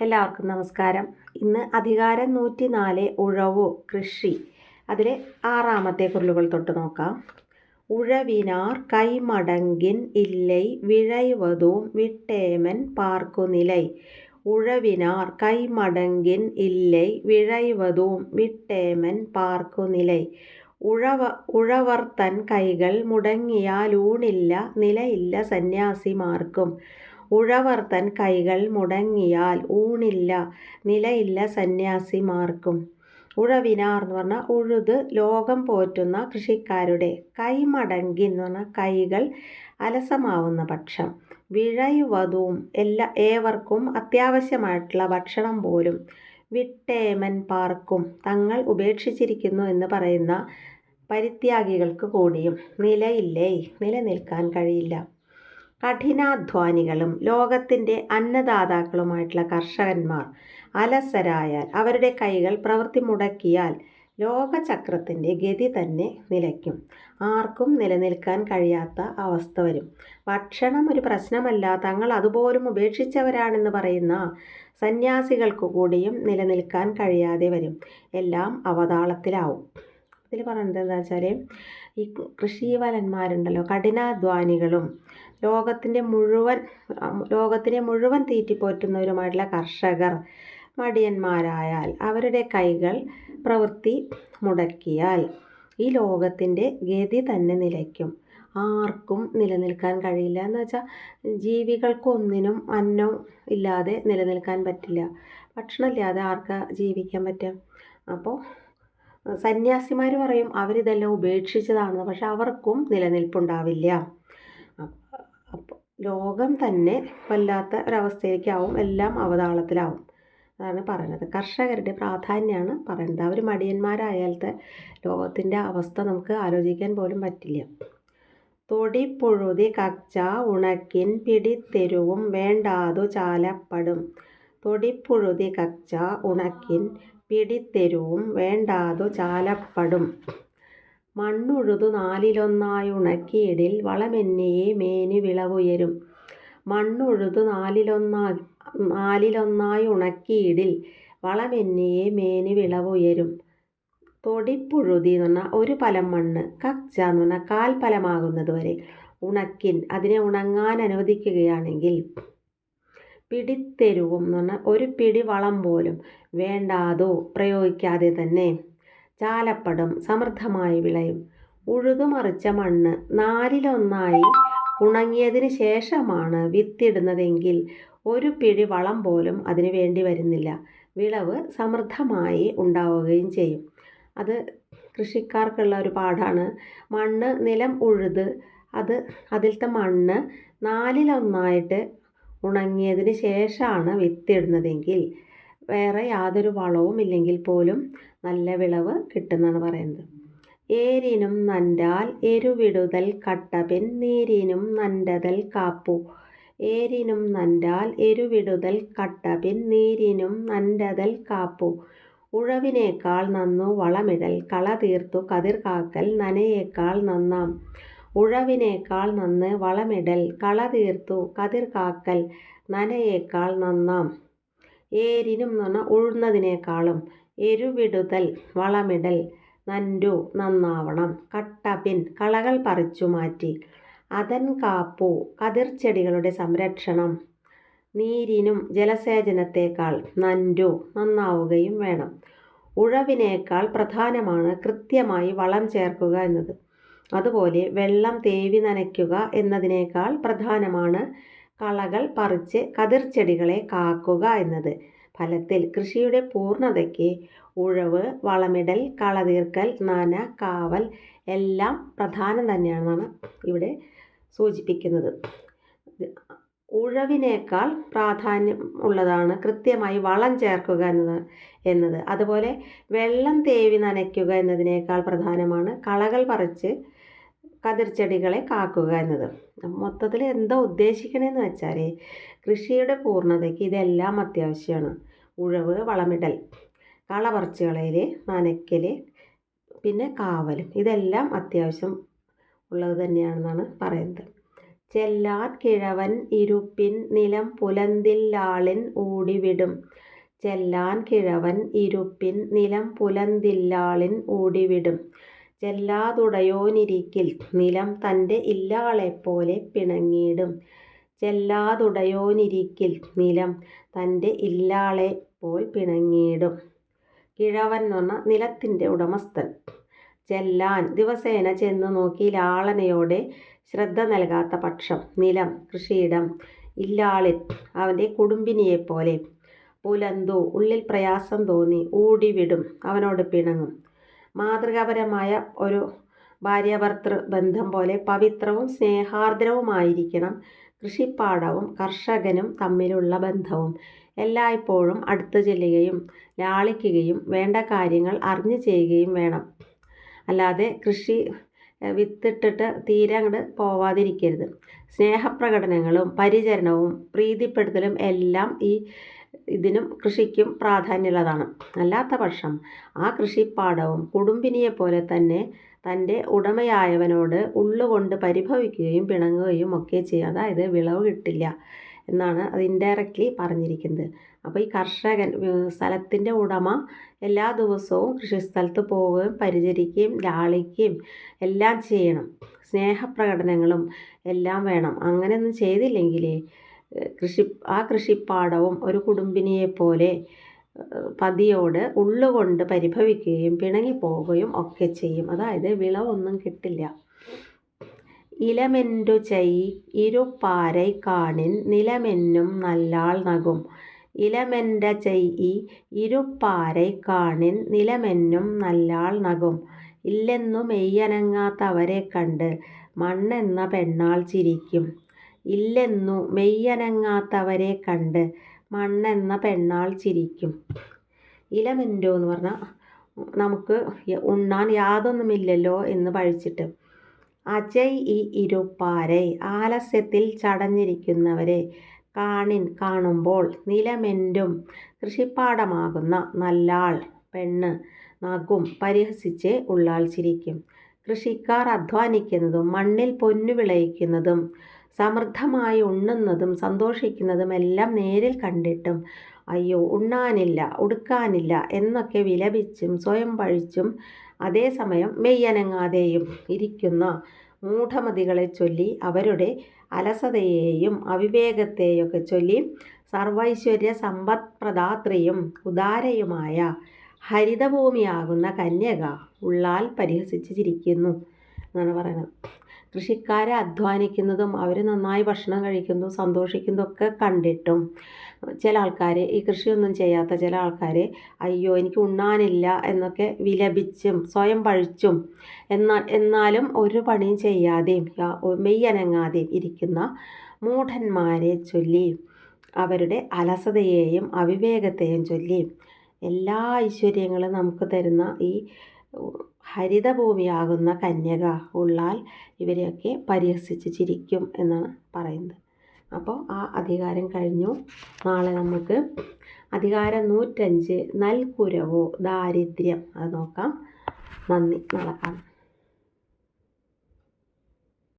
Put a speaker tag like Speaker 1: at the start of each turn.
Speaker 1: എല്ലാവർക്കും നമസ്കാരം. ഇന്ന് അധികാരം നൂറ്റി നാല് ഉഴവു കൃഷി. അതിലെ ആറാമത്തെ കുരലുകൾ തൊട്ട് നോക്കാം. ഉഴവിനാർ കൈമടങ്കിൻ ഇല്ലൈ വിഴൈവതും വിട്ടേമൻ പാർക്കുനിലൈ. ഉഴവിനാർ കൈമടങ്കിൻ ഇല്ലൈ വിഴൈവതും വിട്ടേമൻ പാർക്കുനിലൈ. ഉഴവ ഉഴവർത്തൻ തൻ കൈകൾ മുടങ്ങിയാലൂണില്ല നിലയില്ല സന്യാസിമാർക്കും. ഉഴവർ തൻ കൈകൾ മുടങ്ങിയാൽ ഊണില്ല നിലയില്ല സന്യാസിമാർക്കും. ഉഴവിനാർ എന്ന് പറഞ്ഞാൽ ഉഴുത് ലോകം പോറ്റുന്ന കൃഷിക്കാരുടെ കൈമടങ്കി എന്ന് പറഞ്ഞാൽ കൈകൾ അലസമാവുന്ന പക്ഷം വിഴയുവതും എല്ലാ ഏവർക്കും അത്യാവശ്യമായിട്ടുള്ള ഭക്ഷണം പോലും വിട്ടേമൻ പാർക്കും. തങ്ങൾ ഉപേക്ഷിച്ചിരിക്കുന്നു എന്ന് പറയുന്ന പരിത്യാഗികൾക്ക് കൂടിയും നിലയില്ലേ നിലനിൽക്കാൻ കഴിയില്ല. കഠിനാധ്വാനികളും ലോകത്തിന്റെ അന്നദാതാക്കളുമായിട്ടുള്ള കർഷകന്മാർ അലസരായാൽ അവരുടെ കൈകൾ പ്രവൃത്തി മുടക്കിയാൽ ലോകചക്രത്തിന്റെ ഗതി തന്നെ നിലയ്ക്കും. ആർക്കും നിലനിൽക്കാൻ കഴിയാത്ത അവസ്ഥ വരും. ഭക്ഷണം ഒരു പ്രശ്നമല്ല. തങ്ങൾ അതുപോലും ഉപേക്ഷിച്ചവരാണെന്ന് പറയുന്ന സന്യാസികൾക്ക് കൂടിയും നിലനിൽക്കാൻ കഴിയാതെ വരും. എല്ലാം അവതാളത്തിലാവും. ഇതിൽ പറയുന്നത് എന്താ വെച്ചാൽ ഈ കൃഷിവലന്മാരുണ്ടല്ലോ കഠിനാധ്വാനികളും ലോകത്തിന്റെ മുഴുവൻ ലോകത്തിനെ മുഴുവൻ തീറ്റിപ്പോറ്റുന്നവരുമായിട്ടുള്ള കർഷകർ മടിയന്മാരായാൽ അവരുടെ കൈകൾ പ്രവൃത്തി മുടക്കിയാൽ ഈ ലോകത്തിന്റെ ഗതി തന്നെ നിലയ്ക്കും. ആർക്കും നിലനിൽക്കാൻ കഴിയില്ല. എന്ന് വെച്ചാൽ ജീവികൾക്കൊന്നിനും അന്നം ഇല്ലാതെ നിലനിൽക്കാൻ പറ്റില്ല. ഭക്ഷണമില്ലാതെ ആർക്കാ ജീവിക്കാൻ പറ്റുക? അപ്പോൾ സന്യാസിമാർ പറയും അവരിതെല്ലാം ഉപേക്ഷിച്ചതാണെന്ന്. പക്ഷെ അവർക്കും നിലനിൽപ്പുണ്ടാവില്ല. അപ്പോൾ ലോകം തന്നെ വല്ലാത്ത ഒരവസ്ഥയിലേക്കാവും എല്ലാം അവതാളത്തിലാവും. അതാണ് പറയുന്നത് കർഷകരുടെ പ്രാധാന്യമാണ് പറയുന്നത് അവർ മടിയന്മാരായാലത്തെ ലോകത്തിന്റെ അവസ്ഥ നമുക്ക് ആലോചിക്കാൻ പോലും പറ്റില്ല. തൊടിപ്പുഴുതി കച്ച ഉണക്കിൻ പിടിത്തെരുവും വേണ്ടാതു ചാലപ്പടും. തൊടിപ്പുഴുതി കച്ച ഉണക്കിൻ പിടിത്തെരുവും വേണ്ടാതു ചാലപ്പടും. മണ്ണുഴുതു നാലിലൊന്നായുണക്കിയിടിൽ വളമെന്നിയെ മേനി വിളവുയരും. മണ്ണുഴുതു നാലിലൊന്നാ നാലിലൊന്നായി ഉണക്കിയിടിൽ വളമെന്നിയെ മേനി വിളവുയരും. തൊടിപ്പുഴുതി എന്ന് പറഞ്ഞാൽ ഒരു പലം മണ്ണ് കച്ച എന്ന് പറഞ്ഞാൽ കാൽ ഫലമാകുന്നത് വരെ. ഉണക്കിൻ അതിനെ ഉണങ്ങാൻ അനുവദിക്കുകയാണെങ്കിൽ പിടിത്തെരുവും എന്ന് പറഞ്ഞാൽ ഒരു പിടി വളം പോലും വേണ്ടാതോ പ്രയോഗിക്കാതെ തന്നെ ചാലപ്പടം സമൃദ്ധമായി വിളയും. ഉഴുതുമറിച്ച മണ്ണ് നാലിലൊന്നായി ഉണങ്ങിയതിന് ശേഷമാണ് വിത്തിടുന്നതെങ്കിൽ ഒരു പിടി വളം പോലും അതിന് വേണ്ടി വരുന്നില്ല. വിളവ് സമൃദ്ധമായി ഉണ്ടാവുകയും ചെയ്യും. അത് കൃഷിക്കാർക്കുള്ള ഒരു പാഠാണ്. മണ്ണ് നിലം ഉഴുത് അത് അതിലത്തെ മണ്ണ് നാലിലൊന്നായിട്ട് ഉണങ്ങിയതിന് ശേഷമാണ് വിത്തിടുന്നതെങ്കിൽ വേറെ യാതൊരു വളവും ഇല്ലെങ്കിൽ പോലും നല്ല വിളവ് കിട്ടുമെന്നാണ് പറയുന്നത്. ഏരിനും നൻറാൽ എരുവിടുതൽ കട്ടപിൻ നീരിനും നൻറതൽ കാപ്പു. ഏരിനും നൻറാൽ എരുവിടുതൽ കട്ടപിൻ നീരിനും നൻറതൽ കാപ്പു. ഉഴവിനേക്കാൾ നന്നു വളമിടൽ കള തീർത്തു കതിർ കാക്കൽ നനയേക്കാൾ നന്നാം. ഉഴവിനേക്കാൾ നന്ന് വളമിടൽ കള തീർത്തു കതിർ കാക്കൽ നനയേക്കാൾ നന്നാം. ഏരിനും എന്ന് ഉഴുന്നതിനേക്കാളും എരുവിടുതൽ വളമിടൽ നൻറു നന്നാവണം. കട്ടപിൻ കളകൾ പറിച്ചു മാറ്റി അതൻ കാപ്പു കതിർച്ചെടികളുടെ സംരക്ഷണം. നീരിനും ജലസേചനത്തേക്കാൾ നൻറു നന്നാവുകയും വേണം. ഉഴവിനേക്കാൾ പ്രധാനമാണ് കൃത്യമായി വളം ചേർക്കുക എന്നത്. അതുപോലെ വെള്ളം തേവി നനയ്ക്കുക എന്നതിനേക്കാൾ പ്രധാനമാണ് കളകൾ പറിച്ച് കതിർച്ചെടികളെ കാക്കുക എന്നത്. ഫലത്തിൽ കൃഷിയുടെ പൂർണതയ്ക്ക് ഉഴവ് വളമിടൽ കളതീർക്കൽ നന കാവൽ എല്ലാം പ്രധാനം തന്നെയാണെന്നാണ് ഇവിടെ സൂചിപ്പിക്കുന്നത്. ഉഴവിനേക്കാൾ പ്രാധാന്യം ഉള്ളതാണ് കൃത്യമായി വളം ചേർക്കുക എന്നത് എന്നത്. അതുപോലെ വെള്ളം തേവി നനയ്ക്കുക എന്നതിനേക്കാൾ പ്രധാനമാണ് കളകൾ പറിച്ച് കതിർച്ചെടികളെ കാക്കുക എന്നത്. മൊത്തത്തിൽ എന്താ ഉദ്ദേശിക്കണമെന്ന് വെച്ചാൽ കൃഷിയുടെ പൂർണതയ്ക്ക് ഇതെല്ലാം അത്യാവശ്യമാണ് ഉഴവ് വളമിടൽ കള പറിച്ച് കളയൽ നനയ്ക്കൽ പിന്നെ കാവലും. ഇതെല്ലാം അത്യാവശ്യം ഉള്ളത് തന്നെയാണെന്നാണ് പറയുന്നത്. ചെല്ലാൻ കിഴവൻ ഇരുപ്പിൻ നിലം പുലന്തില്ലാളിൻ ഊടിവിടും ചെല്ലാൻ കിഴവൻ ഇരുപ്പിൻ നിലം പുലന്തില്ലാളിൻ ഊടിവിടും ചെല്ലാതുടയോനിരിക്കിൽ നിലം തന്റെ ഇല്ലാളെപ്പോലെ പിണങ്ങിയിടും. ചെല്ലാതുടയോനിരിക്കിൽ നിലം തന്റെ ഇല്ലാളെ പോൽ പിണങ്ങിയിടും. കിഴവൻ എന്ന് പറഞ്ഞാൽ നിലത്തിന്റെ ഉടമസ്ഥൻ. ചെല്ലാൻ ദിവസേന ചെന്ന് നോക്കി ലാളനയോടെ ശ്രദ്ധ നൽകാത്ത പക്ഷം നിലം കൃഷിയിടം ഇല്ലാളിൽ അവന്റെ കുടുംബിനിയെപ്പോലെ പുലന്തു ഉള്ളിൽ പ്രയാസം തോന്നി ഊടിവിടും. അവനോട് പിണങ്ങും. മാതൃകാപരമായ ഒരു ഭാര്യാഭർത്തൃ ബന്ധം പോലെ പവിത്രവും സ്നേഹാർദ്രവുമായിരിക്കണം കൃഷിപ്പാടവും കർഷകനും തമ്മിലുള്ള ബന്ധവും. എല്ലായ്പ്പോഴും അടുത്തു ചെല്ലുകയും ലാളിക്കുകയും വേണ്ട കാര്യങ്ങൾ അറിഞ്ഞു ചെയ്യുകയും വേണം. അല്ലാതെ കൃഷി വിത്തിട്ടിട്ട് തീരെ അങ്ങോട്ട് പോവാതിരിക്കരുത്. സ്നേഹപ്രകടനങ്ങളും പരിചരണവും പ്രീതിപ്പെടുത്തലും എല്ലാം ഈ ഇതിനും കൃഷിക്കും പ്രാധാന്യമുള്ളതാണ്. അല്ലാത്ത പക്ഷം ആ കൃഷിപ്പാടവും കുടുംബിനിയെ പോലെ തന്നെ തന്റെ ഉടമയായവനോട് ഉള്ളുകൊണ്ട് പരിഭവിക്കുകയും പിണങ്ങുകയും ഒക്കെ ചെയ്യും. അതായത് വിളവ് കിട്ടില്ല എന്നാണ് അത് ഇൻഡയറക്റ്റ്ലി പറഞ്ഞിരിക്കുന്നത്. അപ്പോൾ ഈ കർഷകൻ സ്ഥലത്തിന്റെ ഉടമ എല്ലാ ദിവസവും കൃഷിസ്ഥലത്ത് പോവുകയും പരിചരിക്കുകയും ലാളിക്കുകയും എല്ലാം ചെയ്യണം. സ്നേഹപ്രകടനങ്ങളും എല്ലാം വേണം. അങ്ങനെയൊന്നും ചെയ്തില്ലെങ്കിൽ കൃഷി ആ കൃഷിപ്പാടവും ഒരു കുടുംബിനിയെപ്പോലെ പതിയോട് ഉള്ളുകൊണ്ട് പരിഭവിക്കുകയും പിണങ്ങി പോവുകയും ഒക്കെ ചെയ്യും. അതായത് വിളവൊന്നും കിട്ടില്ല. ഇലമെന്റു ചൈ ഇരുപ്പാരൈ കാണിൻ നിലമെന്നും നല്ലാൾ നകും. ഇലമെന്റെ ചൈ ഇരുപ്പാരൈ കാണിൻ നിലമെന്നും നല്ലാൾ നകും. ഇല്ലെന്നു മെയ്യനങ്ങാത്തവരെ കണ്ട് മണ്ണെന്ന പെണ്ണാൾ ചിരിക്കും. ഇല്ലെന്നു മെയ്യനങ്ങാത്തവരെ കണ്ട് മണ്ണെന്ന പെണ്ണാൾ ചിരിക്കും. ഇലമെന്റോ എന്ന് പറഞ്ഞാൽ നമുക്ക് ഉണ്ണാൻ യാതൊന്നുമില്ലല്ലോ എന്ന് പഴിച്ചിട്ട്. അജയ് ഈ ഇരുപ്പാരെ ആലസ്യത്തിൽ ചടഞ്ഞിരിക്കുന്നവരെ കാണിൻ കാണുമ്പോൾ നിലമെന്റും കൃഷിപ്പാടമാകുന്ന നല്ലാൾ പെണ്ണ് നഗും പരിഹസിച്ച് ഉള്ളാൾ ചിരിക്കും. കൃഷിക്കാർ അധ്വാനിക്കുന്നതും മണ്ണിൽ പൊന്നു വിളയിക്കുന്നതും സമൃദ്ധമായി ഉണ്ണുന്നതും സന്തോഷിക്കുന്നതും എല്ലാം നേരിൽ കണ്ടിട്ടും അയ്യോ ഉണ്ണാനില്ല ഉടുക്കാനില്ല എന്നൊക്കെ വിലപിച്ചും സ്വയം പഴിച്ചും അതേസമയം മെയ്യനങ്ങാതെയും ഇരിക്കുന്ന മൂഢമതികളെ ചൊല്ലി അവരുടെ അലസതയെയും അവിവേകത്തെയൊക്കെ ചൊല്ലി സർവൈശ്വര്യ സമ്പത്പ്രദാത്രിയും ഉദാരയുമായ ഹരിതഭൂമിയാകുന്ന കന്യക ഉള്ളാൽ പരിഹസിച്ചിരിക്കുന്നു എന്നാണ് പറയുന്നത്. കൃഷിക്കാരെ അധ്വാനിക്കുന്നതും അവർ നന്നായി ഭക്ഷണം കഴിക്കുന്നതും സന്തോഷിക്കുന്നതും ഒക്കെ കണ്ടിട്ടും. ചില ആൾക്കാർ ഈ കൃഷിയൊന്നും ചെയ്യാത്ത ചില ആൾക്കാർ അയ്യോ എനിക്ക് ഉണ്ണാനില്ല എന്നൊക്കെ വിലപിച്ചും സ്വയം പഴിച്ചും എന്നാൽ എന്നാലും ഒരു പണിയും ചെയ്യാതെയും മെയ്യനങ്ങാതെയും ഇരിക്കുന്ന മൂഢന്മാരെ ചൊല്ലി അവരുടെ അലസതയെയും അവിവേകത്തെയും ചൊല്ലി എല്ലാ ഐശ്വര്യങ്ങളും നമുക്ക് തരുന്ന ഈ ഹരിതഭൂമിയാകുന്ന കന്യക ഉള്ളാൽ ഇവരെയൊക്കെ പരിഹസിച്ച് ചിരിക്കും എന്നാണ് പറയുന്നത്. അപ്പോൾ ആ അധികാരം കഴിഞ്ഞു. നാളെ നമുക്ക് അധികാരം നൂറ്റഞ്ച് നൽകുരവോ ദാരിദ്ര്യം അത് നോക്കാം. നന്ദി. നാളെ കാണാം.